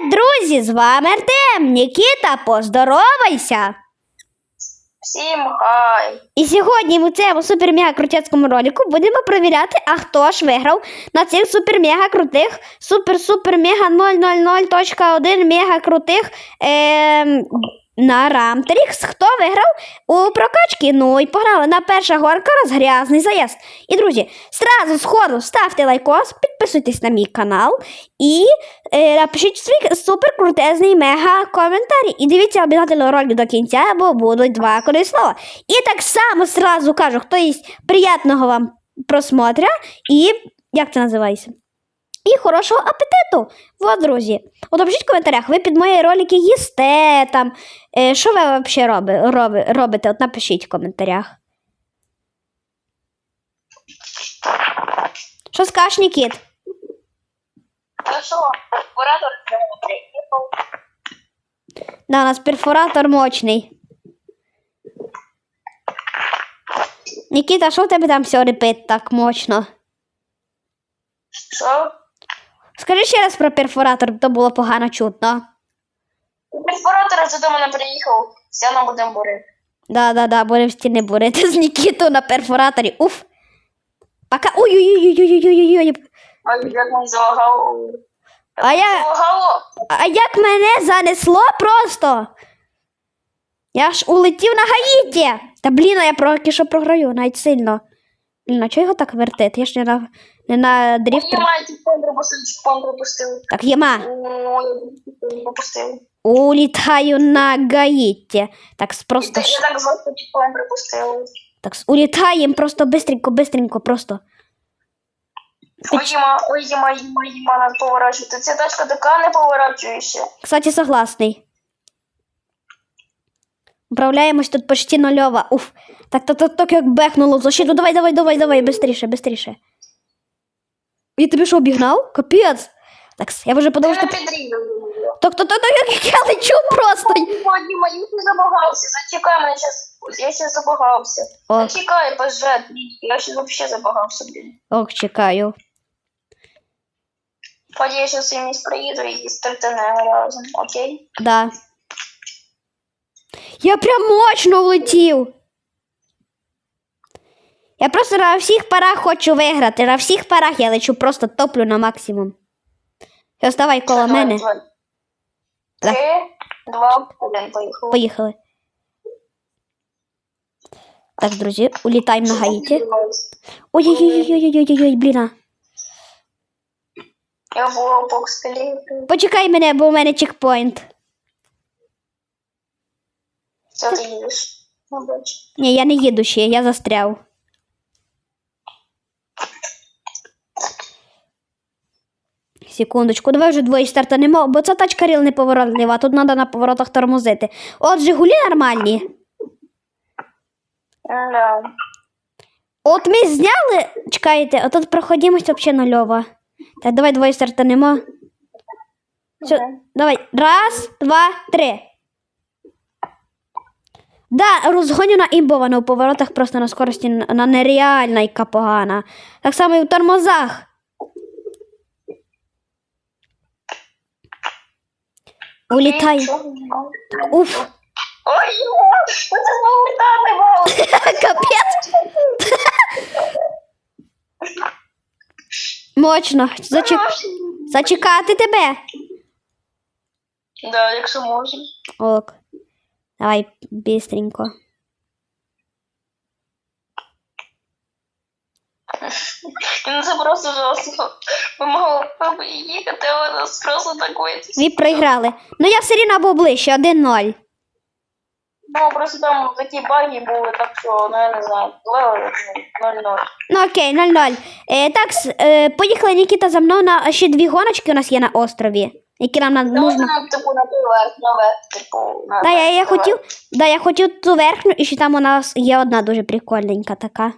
друзі! З вами Артем. Нікіта, поздоровайся! Всім хай! І сьогодні в цьому супер-мега крутецькому ролику будемо перевіряти, а хто ж виграв на цих супер-мега крутих, супер-супер-мега 000.1 мега крутих ем, на Рамтерікс. Хто виграв у прокачки? Ну і погнали на перша горка розгрязний заїзд. І друзі, зразу сходу ставте лайкос, підписуйтесь на мій канал і е, напишіть свій супер крутезний мега коментарі. І дивіться обов'язково ролик до кінця, бо будуть два корисні слова. І так само зразу кажу, хто є приємного вам просмотря і як це називається? І хорошого апетиту. Вот, друзі. От в коментарях, ви під мої ролики їсте там. Е, що ви взагалі роби, роби, робите? От напишіть в коментарях. Що скажеш, Нікіт? Ну що. Да, у нас перфоратор мощний. Нікіта, що в тебе там все репить так мощно? Що? Скажи ще раз про перфоратор, то було погано чутно. Перфоратор вже до мене приїхав. Стіну будемо бурити. Да, да, да, будемо стіни бурити з Нікітою на перфораторі. Уф. Пока. Ой-ой-ой-ой-ой-ой-ой. Ой, як. А я. А як мене занесло просто? Я ж улетів на Гаїті. Та блін, я поки що програю, навіть сильно. Блін, а чого його так вертить? Я ж не на, не на дріфтер. Так, єма. Улітаю на Гаїті. Так, просто. Я так жорстко тіпон пропустив. Так, улітаємо просто бистренько, бистренько, просто. Ой, їма, ой, їма, їма, їма, надо поворачувати. Ця тачка така не поворачує. Кстати, согласний. Управляємось тут почти нульова. Уф. Так, так, так, так як бехнуло в защиту. Давай, давай, давай, давай, бистріше, бистріше. Я тебе що, обігнав? Капець. Так, с- я вже подумав, Ти що... не підрізав. Так, так, так, так, як я лечу просто. Ой, Діма, я ще забагався. Зачекай мене зараз. Я ще забагався. О, Зачекай, пожалуйста. Я ще вообще забагався, блін. ок, чекаю. Ході я зараз їм проїду і стартанемо разом, окей? Да. Я прям мощно влетів. Я просто на всіх парах хочу виграти. На всіх парах я лечу, просто топлю на максимум. Все, ставай коло Давай, мене. давай. Да. Три, два, один, поїхали. Поїхали. Так, друзі, улітаємо на Гаїті. Ой-ой-ой-ой-ой-ой-ой, блін. а. Я в лобок стрілю. Почекай мене, бо у мене чекпоінт. Все, ти їдеш. Ну. Ні, я не їду ще, я застряв. Секундочку, давай вже двоє стартанемо, бо ця тачка ріл неповоротлива, тут треба на поворотах тормозити. От Жигулі нормальні. Да. От ми зняли. Чекайте, а тут проходимость взагалі нульова. Так, давай двоє стартанемо. Все, Мгм. давай. Раз, два, три. Да, розгонена імбована у поворотах просто на скорості на на нереальна яка погана. Так само і в тормозах. Улітай. Уф, Ой, йо, це знову літати мало. капець. Мощно. Зачек... Зачекати тебе. Да, якщо можна. Ок. Давай быстренько. Ну це просто жорстко. Ми могли б їхати, а у нас просто такое. Ви проіграли. Ну я все рівно був ближче, 1-0. Ну, просто там такі баги були, так що, ну я не знаю, левели 0-0. Ну окей, 0-0. Е, так, с- е, поїхали Нікіта за мною на ще дві гоночки у нас є на острові. Які нам на- Ну, нужно. нам, типу, на поверх, наверх, типу, на Да, я, я хотів, да, я хотів ту верхню, і ще там у нас є одна дуже прикольненька така.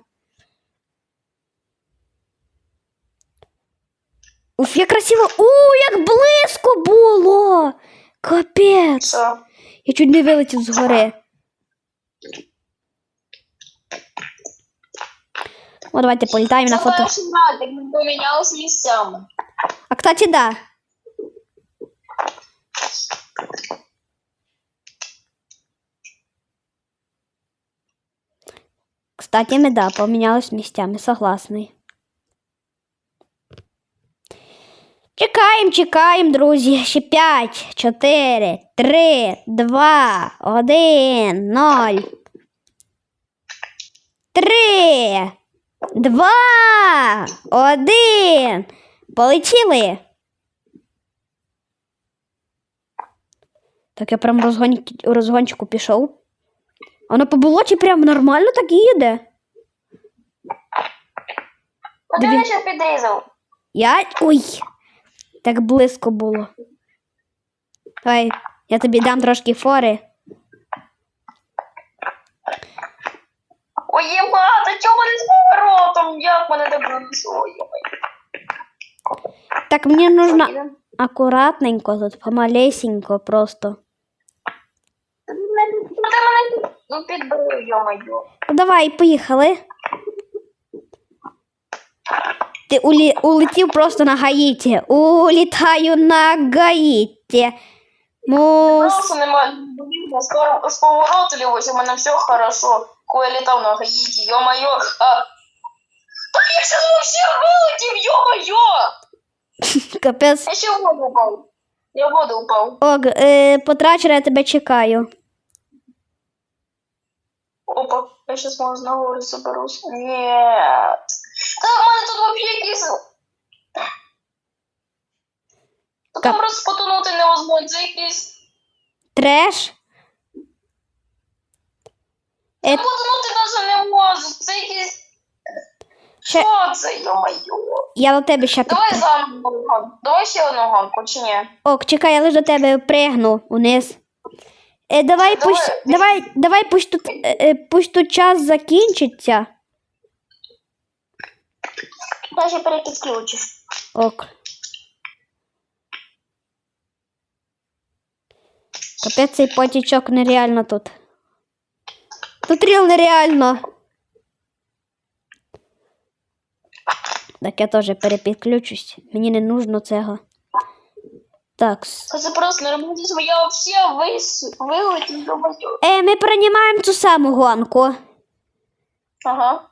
Уф, як красиво. У, як близько було. Капець. Я чуть не вилетів з гори. О, давайте політаємо на фото. Помінялися місцями. А кстати, да. Кстати, ми да, помінялись місцями, согласний. Чекаємо, чекаємо, друзі. Ще 5, 4, 3, 2, 1, 0. 3, 2, 1. Полетіли. Так я прям розгон... розгончику пішов. Воно по болоті прям нормально так їде. Куди Дві. я ще підрізав? Я. Ой. Так близько було. Давай, я тобі дам трошки фори. Ой, єма, та чого не з поворотом? Як мене так винесло? Так мені нужно акуратненько тут, помалесенько просто. Ти мене ну, підбив, йо-моє. Ну давай, поїхали. Ти улі... улетів просто на Гаїті. Улітаю на Гаїті. Мус... Просто немає з пор- з повороту лівось, у мене все хорошо. Коли я літав на Гаїті, йо-моє. А... Та я ще вообще вилетів, йо-моє! Капець. Я ще в воду упав. Я в воду упав. Ог, е, потрачера, я тебе чекаю. Опа, я сейчас можу на гору заберусь. Нет. Та в мене тут вообще якісь... Та Кап- там просто потонути невозможно, це якісь... Треш. Е, Та потонути навіть не можу, це якісь... Ще- Що це, йо-моє? я до тебе ще Давай заново гонку. Давай ще одну гонку, чи ні? Ок, чекай, я лише до тебе пригну униз. Е, давай, Давай, пусть, давай, давай пусть тут, е, е, пусть тут час закінчиться. Ще перепідключиш. Ок. Капець цей потічок нереально тут. Тут ріл нереально. Так я теж перепідключусь. Мені не нужно цього. Так. Це просто нормально, я вообще вис... вилетів, йо-моє. Е, ми приймаємо цю саму гонку. Ага.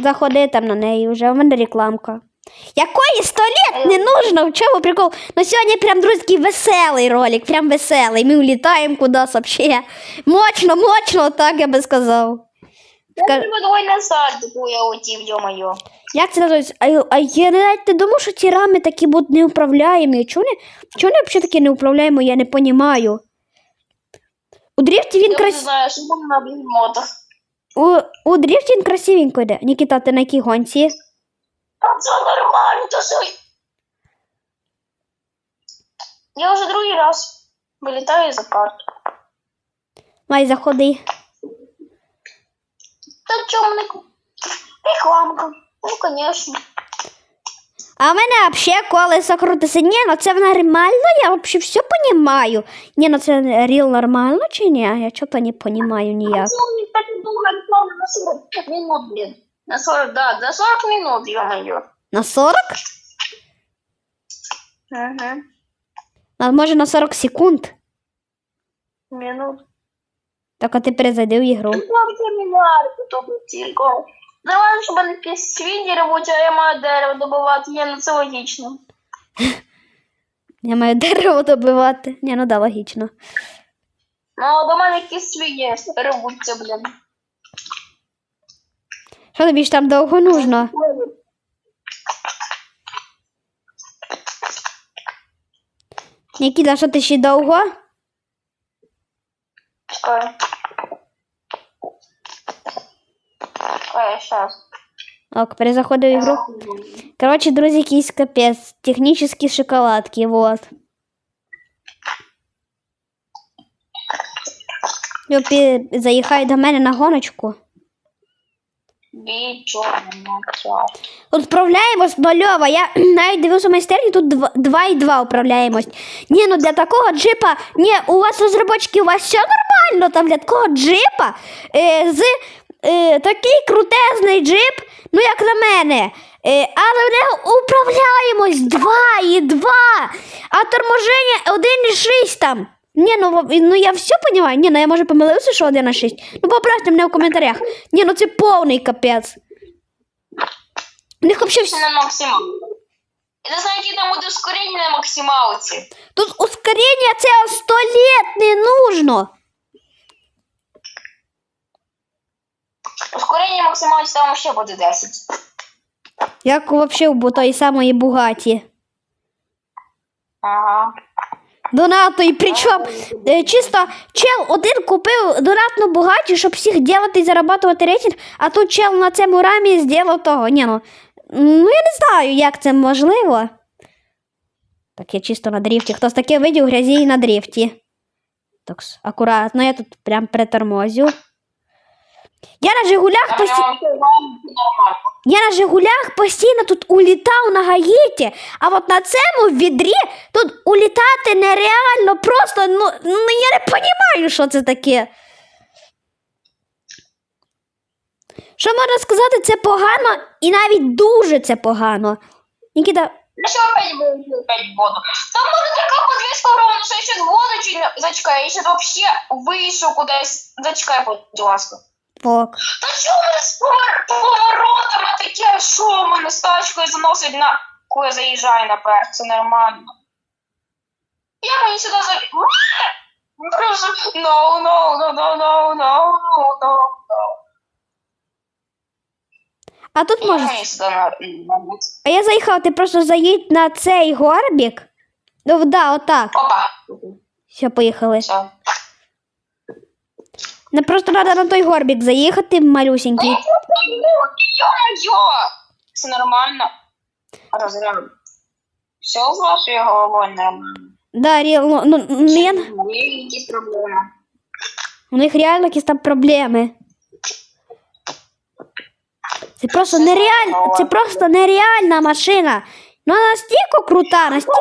Заходи там на неї вже, у мене рекламка. Якої сто літ не нужно, в чому прикол? Ну сьогодні прям, друзі, веселий ролик, прям веселий. Ми улітаємо кудись вообще. Мощно, мощно, так я би сказав. Я Ска- тебе давай на сальтику я летів, йо-моє. Як це називається? А, а я навіть не думав, що ці рами такі будуть неуправляємі. Чого не, чого вони взагалі такі неуправляємі, я не розумію. У дрифті він Я не знаю, що буде на бігмотах. У, у дріфтінг красивенько йде. Нікіта, ти на якій гонці? Та це нормально, то що... Я вже другий раз вилітаю за карту. Май, заходи. Та чому не... Рекламка. Ну, звісно. А в мене взагалі колесо крутиться. Ні, ну це нормально, я взагалі все розумію. Ні, ну це ріл нормально чи ні? Я чого не розумію ніяк. Мені так довго реклама на 40 минут, блін. На 40, да, за 40 минут, ё-моё. На 40? Ага. А може на 40 секунд? Минут. Так а ти перезайди в ігру. Там це мільярди тут тільки. Давай, щоб вони якісь свині ревуть, а я маю дерево добувати, є, ну це логічно. Я маю дерево добивати. Ні, ну да, логічно. Ну, до мене якісь свині ревуться, блін. Що тобі ж там довго нужно? Нікіта, що ти ще довго? Чекай. Чекай, щас. Ок, перезаходи в ігру. Коротше, друзі, якийсь капець. Технічні шоколадки, вот. Йопі, заїхай до мене на гоночку. Вправляємось нульово. Я навіть дивився майстерні, тут 2,2 управляємось. Ні, ну для такого джипа, ні, у вас розробочки, у вас все нормально, там для такого джипа е, з е, такий крутезний джип, ну як на мене. Е, але в нього управляємось 2,2, а торможення 1,6 там. Ні, ну, ну я все розумію. Ні, ну я може помилився, що 1 на 6. Ну поправте мене в коментарях. Ні, ну це повний капець. У них взагалі Це на не там буде ускорення на максималці. Тут ускорення це 100 лет не нужно. Ускорення максималці там ще буде 10. Як взагалі у тої самої Бугаті. Ага. Донато, і причому е, чисто чел один купив донатну Бугаті, щоб всіх ділити і зарабатувати рейтинг, а тут чел на цьому рамі зробив того. Ні, ну, ну я не знаю, як це можливо. Так, я чисто на дріфті. Хтось таке видів грязі на дріфті. Так, акуратно, я тут прям притормозю. Я на Жигулях Там постійно. я на Жигулях постійно тут улітав на Гаїті, а от на цьому відрі тут улітати нереально просто, ну, ну я не розумію, що це таке. Що можна сказати, це погано і навіть дуже це погано. Нікіта, Ну що опять буду, опять буду. Там буде така подвіска ровно, що я ще воду чи не... Зачекай, я ще вообще вийшов кудись. Зачекай, будь ласка. Ок. Та мене з поворотами таке? Що мене з тачкою заносить на... Коли я заїжджаю наперед, це нормально. Як мені сюди за... No, no, no, no, no, no, no, no. А тут мені сюди на... на... А я заїхав, ти просто заїдь на цей горбік. Ну, да, отак. Опа. Все, поїхали. Все. Не просто треба на той горбік заїхати, малюсенький. Ё-моё! Все нормально. Разряд. Все з вашою головою нормально. Да, реально, ну, ну, я... Є якісь проблеми. У них реально якісь там проблеми. Це просто нереально, це просто нереальна машина. Ну вона настільки крута, настільки.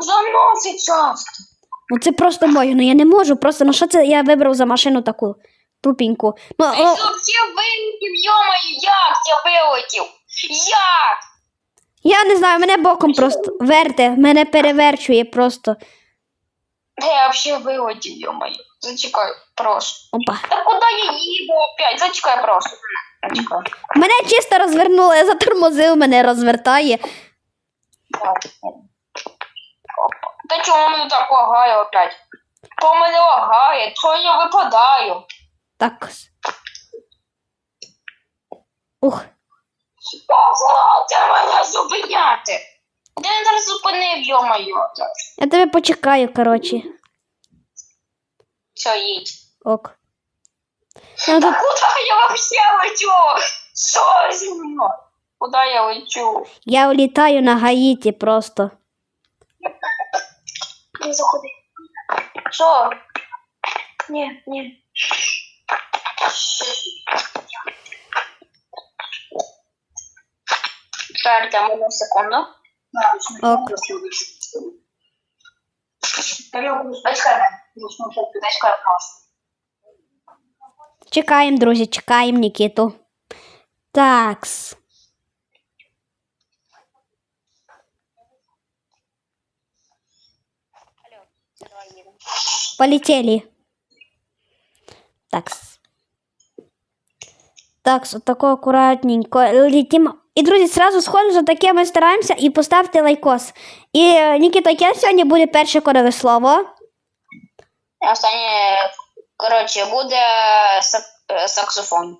Заносить часто. Ну це просто можна. Ну я не можу. Просто ну що це я вибрав за машину таку тупеньку. Ну, Ти о, що вилетів, йомаю, як я вилетів? Як? я не знаю, мене боком просто верте, мене переверчує просто. Де я взагалі вилетів, йомаю? Зачекай, прошу. Опа. Та куди я їду опять? Зачекай, прошу. Зачекай. Мене чисто розвернуло, я затормозив, мене розвертає. Так. Опа. Та чому мене так лагає опять? То мене лагає, то я випадаю. Так. Ух. Позвольте мене зупиняти. Де він зараз зупинив, йо-моє. Я тебе почекаю, коротше. Все, їдь. Ок. Я Та тут куди я вообще лечу? Що зі мною? Куди я лечу? я улітаю на Гаїті просто. Не заходи. Що? Ні, ні. Чекайте, одну секунду. Ок. Чекаємо, друзі, чекаємо Нікіту. Такс. Полетели. Такс. Такс, отако акуратненько. Летим. І, друзі, сразу сходу за таке ми стараємося і поставте лайкос. І, Нікіта, яке сьогодні буде перше кодове слово? Останнє, коротше, буде сак- саксофон.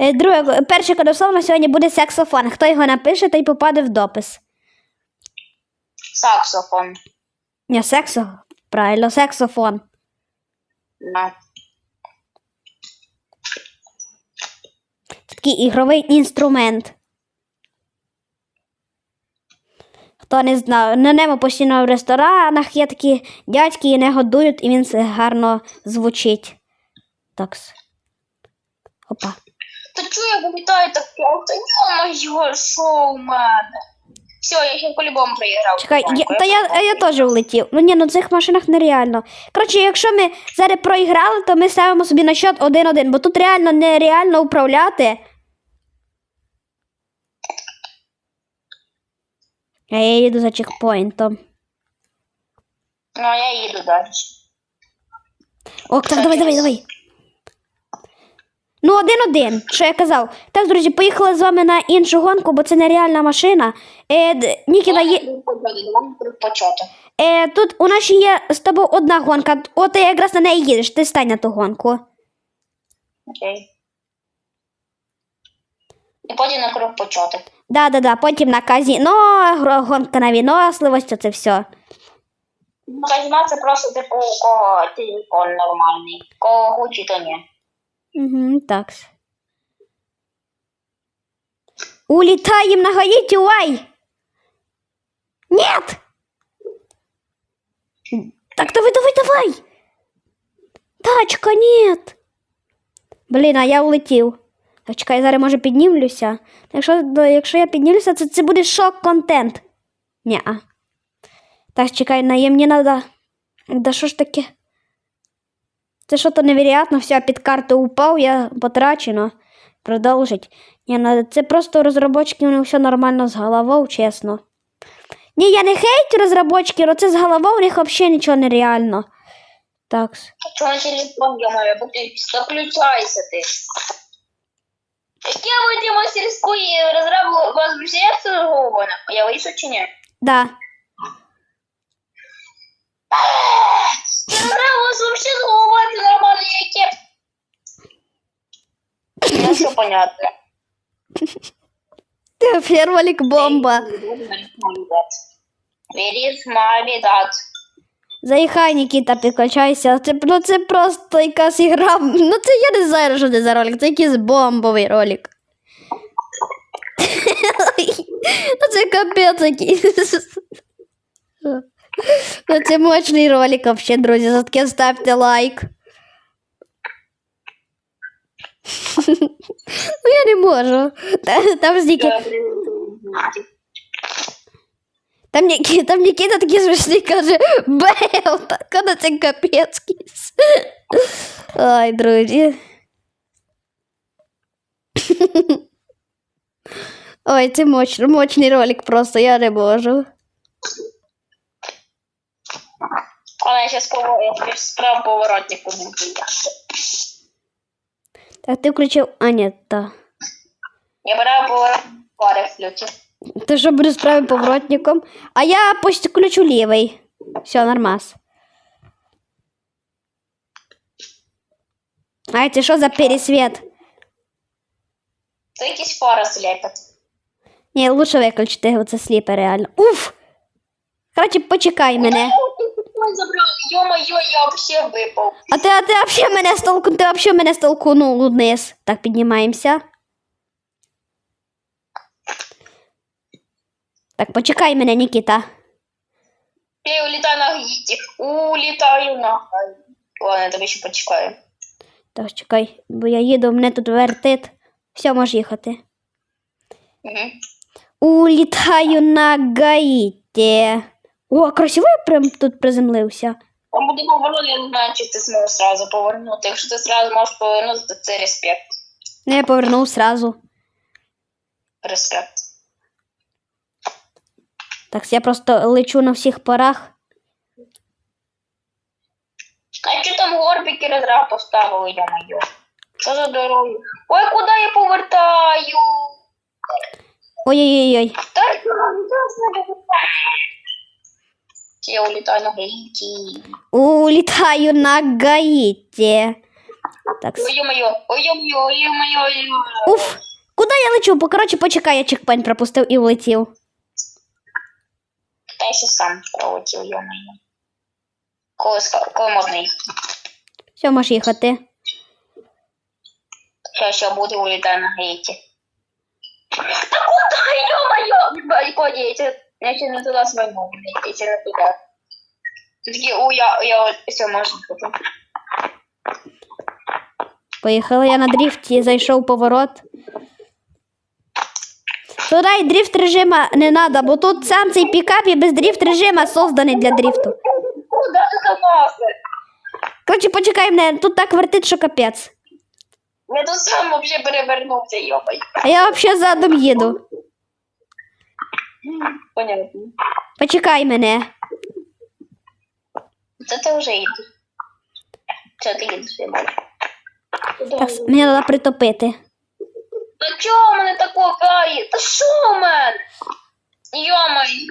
Е, Друге, перше кодове слово на сьогодні буде саксофон. Хто його напише, той попаде в допис. Саксофон. Ні, сексо. Правильно, саксофон. Це такий ігровий інструмент. Хто не знав, на ньому постійно в ресторанах є такі дядьки і не годують, і він гарно звучить. Так. Опа. Та чого я вилітаю так просто? Йо-моє, що мене? Все, я ще по-любому проіграв. Чекай, я, та я, я теж влетів. Ну ні, ну в цих машинах нереально. Коротше, якщо ми зараз проіграли, то ми ставимо собі на счет 1-1, бо тут реально нереально управляти. А я їду за чекпоінтом. Ну, я їду далі. О, так, давай, давай, давай. Ну, один-один, що я казав. Так, друзі, поїхали з вами на іншу гонку, бо це нереальна машина. Е, д- Нікіта, є, Почати. е, тут у нас ще є з тобою одна гонка. От ти якраз на неї їдеш, ти стань на ту гонку. Окей. І потім на круг почати. Да, да, да, потім на казіно, гро- гонка на виносливість, оце все. Ну, казіна це просто типу у кого телефон нормальний. Кого хоче, то ні. Угу, так. Улетаем на Гаити, уай! Нет! Так, давай, давай, давай! Тачка, нет! Блін, а я улетів. Чекай, зараз може піднімлюся. Якщо, якщо я піднімлюся, це, це буде шок-контент. Ні-а. Так, чекай, на мені надо. Да що ж таке? Це що то невероятно, все, під карту упав, я потрачено. Продовжить. Ні, ну, це просто розробочки, у них все нормально з головою, чесно. Ні, я не хейтю розробочки, але це з головою у них взагалі нічого не реально. Так. Чого телефон, я маю, бо ти заключайся ти. Яке ви мастерської розробу у вас вже? Я вийшов чи ні? Да. У вас взагалі зголовати нормально. Ну, все понятно. Фервалік бомба. Very small that. Заїхай, Нікіта, підключайся. Це, ну, це просто якась ігра. Ну це я не знаю, що це за ролик, це якийсь бомбовий ролик. Ну це капець якийсь. Ну це мощний ролик вообще, друзі. За таке ставте лайк. Ну я не можу. Та- Там ж Нікі... Там, Нікі... Там Нікіта такий смішний каже Бел, так коли це капець кіс. Ой, друзі. Ой, це моч... мощний ролик просто, я не можу. Але я зараз справа поворотнику буду. Так, ти включив. А, ні, та. Я брав поворот пари включу. Ти що буде з правим поворотником? А я пусть включу лівий. Все, нормас. А це що за пересвіт? Це якісь фари сліпять. Ні, лучше виключити оце сліпе реально. Уф! Короче, почекай мене. Йо-моє, я вообще випав. А ти, а ти вообще мене столку, ти вообще мене столкнув вниз. Так, піднімаємося. Так, почекай мене, Нікіта. Я улітаю на Гаїті. Улітаю на Гаїті. Ладно, я тебе ще почекаю. Так, чекай, бо я їду, мене тут вертить. Все, можеш їхати. Угу. Улітаю на Гаїті. О, красиво я прям тут приземлився. Там буде поворот, я не знаю, чи ти зможеш сразу повернути. Якщо ти сразу можеш повернути, то це респект. Ну, я повернув сразу. Респект. Так, я просто лечу на всіх парах. А що там горбики розрав поставили, йо-моє? Що за дорога? Ой, куди я повертаю? Ой-ой-ой. Я улітаю на Гаїті. Улітаю на Гаїті. Так, Ой, йо-моє, ой, йо-моє, ой, йо-моє, ой. Уф, куди я лечу? Бо, коротше, почекай, я чекпоінт пропустив і влетів. Та я сам пролетів, йо-моє. Коли, коли можна їхати? Все, можеш їхати. Сейчас ще буде улітати на Гаїті. Та куди, йо-моє? Я ще- я ще не туди свайнув, я ще не туди. Ти у, я, я, все, можна тут. Поїхали, я на дріфті зайшов поворот. Туди і дріфт режима не треба, бо тут сам цей пікап і без дріфт режима созданий для дріфту. Коротше, почекай мене, тут так вертить, що капець. Я тут сам вообще перевернувся, йопай. А я взагалі задом їду. Понятно. Почекай мене. Це ти вже йдеш. Це ти їдеш, я бачу. Так, мені треба притопити. Та чого мене тако гає? Та що в мене? Йо-моє.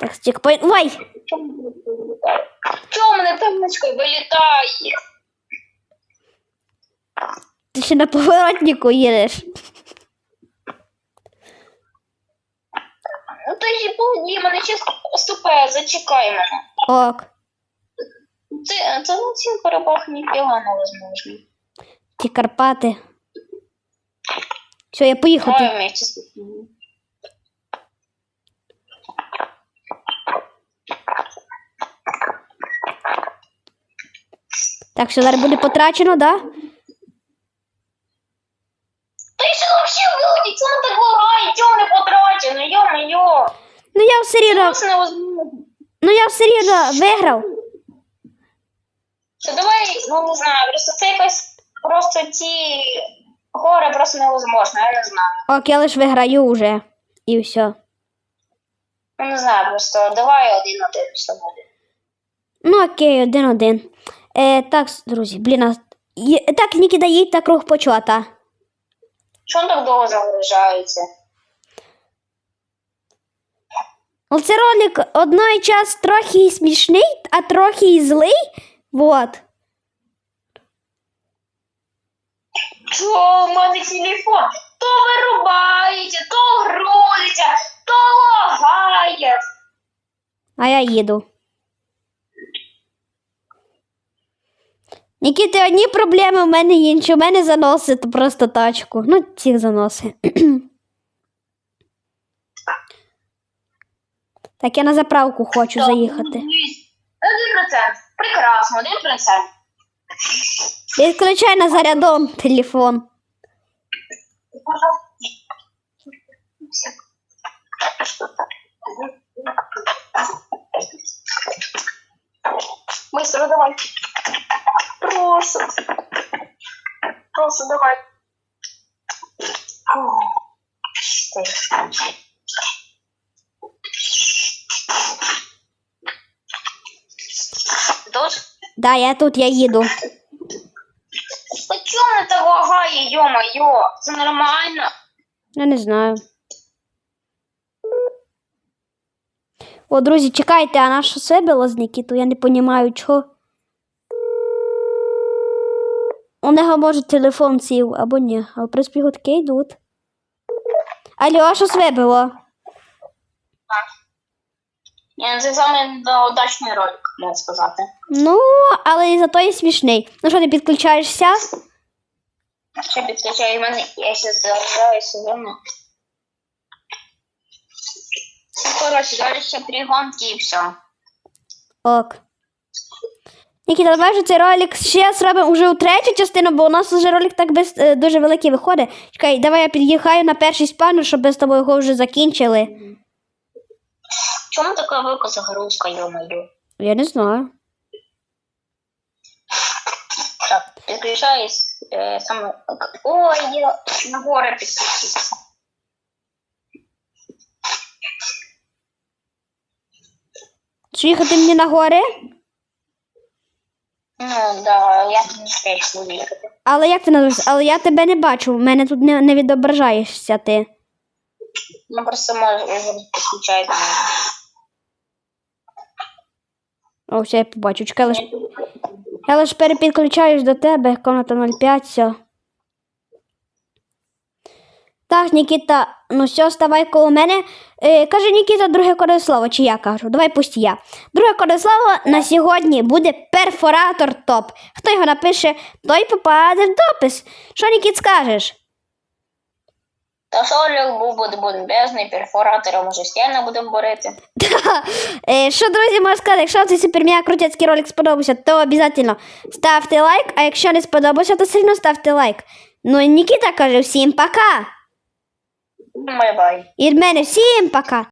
Так, чекпоінт. Ой! Чого в мене темничка вилітає? Ти ще на поворотнику їдеш. Ну то ж поводі, мене ще ступає, зачекай мене. Ок. Це, це на цим перебах ніфіга невозможно. Ті Карпати. Все, я поїхав. Ой, з таким. Так, що зараз буде потрачено, да? Та ще вообще вилетіть, чому так лагає, чого не потрачено, йо-моє. Ну я все рівно, ну я все рівно виграв. Що давай, ну не знаю, просто це якось, просто ці гори просто невозможно, я не знаю. Ок, я лиш виграю вже. І все. Ну не знаю, просто давай один-один, що буде. Ну окей, один-один. Е, так, друзі, блін, а... є- Так, Нікіта, їдь на круг почота. Чому так довго загружається? Оце ролик одной час трохи і смішний, а трохи і злий. Вот. Що в мене телефон? То вирубається, то грузиться, то лагає. А я їду. Нікіти, одні проблеми, у мене інші. У мене заносить просто тачку. Ну, цих заноси. так, я на заправку хочу заїхати. Один процент. Прекрасно, один процент. Відключай на зарядом телефон. Быстро давай. Просто. Просто давай. Тут? Да, я тут, я їду. Та чому не так лагає, йо-моє? Це нормально? Я не знаю. О, друзі, чекайте, а наше себе лазники, то я не розумію, чого. У нього може телефон сів або ні. Але в принципі гудки йдуть. Алло, а що вибило? Я це саме удачний ролик, можна сказати. Ну, але і зато і смішний. Ну що, ти підключаєшся? Ще підкачаю в мене, я ще зимно. Коротше, далі ще три гонки і все. Ок. Нікіта, давай вже цей ролик ще зробимо вже у третю частину, бо у нас вже ролик так без, е, дуже великий виходить. Чекай, давай я під'їхаю на перший спавнер, щоб ми з тобою його вже закінчили. Чому така велика загрузка, йо-моє? Я не знаю. Так, підключаюсь е, саме. Ой, я на гори підключився. Чи їхати мені на гори? Ну, да, я теж буду їхати. Але як ти називаєш? Але я тебе не бачу, в мене тут не, не відображаєшся ти. Ну, просто може, я зараз підключаю до мене. О, все, я побачу. Чекай, лиш... Я лише перепідключаюсь до тебе, комната 05, все. Так, Нікіта, ну все, ставай коло мене. Е, каже Нікіта, друге кодове слово, чи я кажу? Давай пусть я. Друге кодове слово на сьогодні буде перфоратор топ. Хто його напише, той попаде в допис. Що, Нікіт, скажеш? Та солік був буде бомбезний, перфоратором уже стіни будемо борити. Е, Що, друзі, можу сказати, якщо цей супермега крутецький ролик сподобався, то обов'язково ставте лайк, а якщо не сподобався, то сильно ставте лайк. Ну і Нікіта каже всім пока. Бай-бай. І від мене всім пока.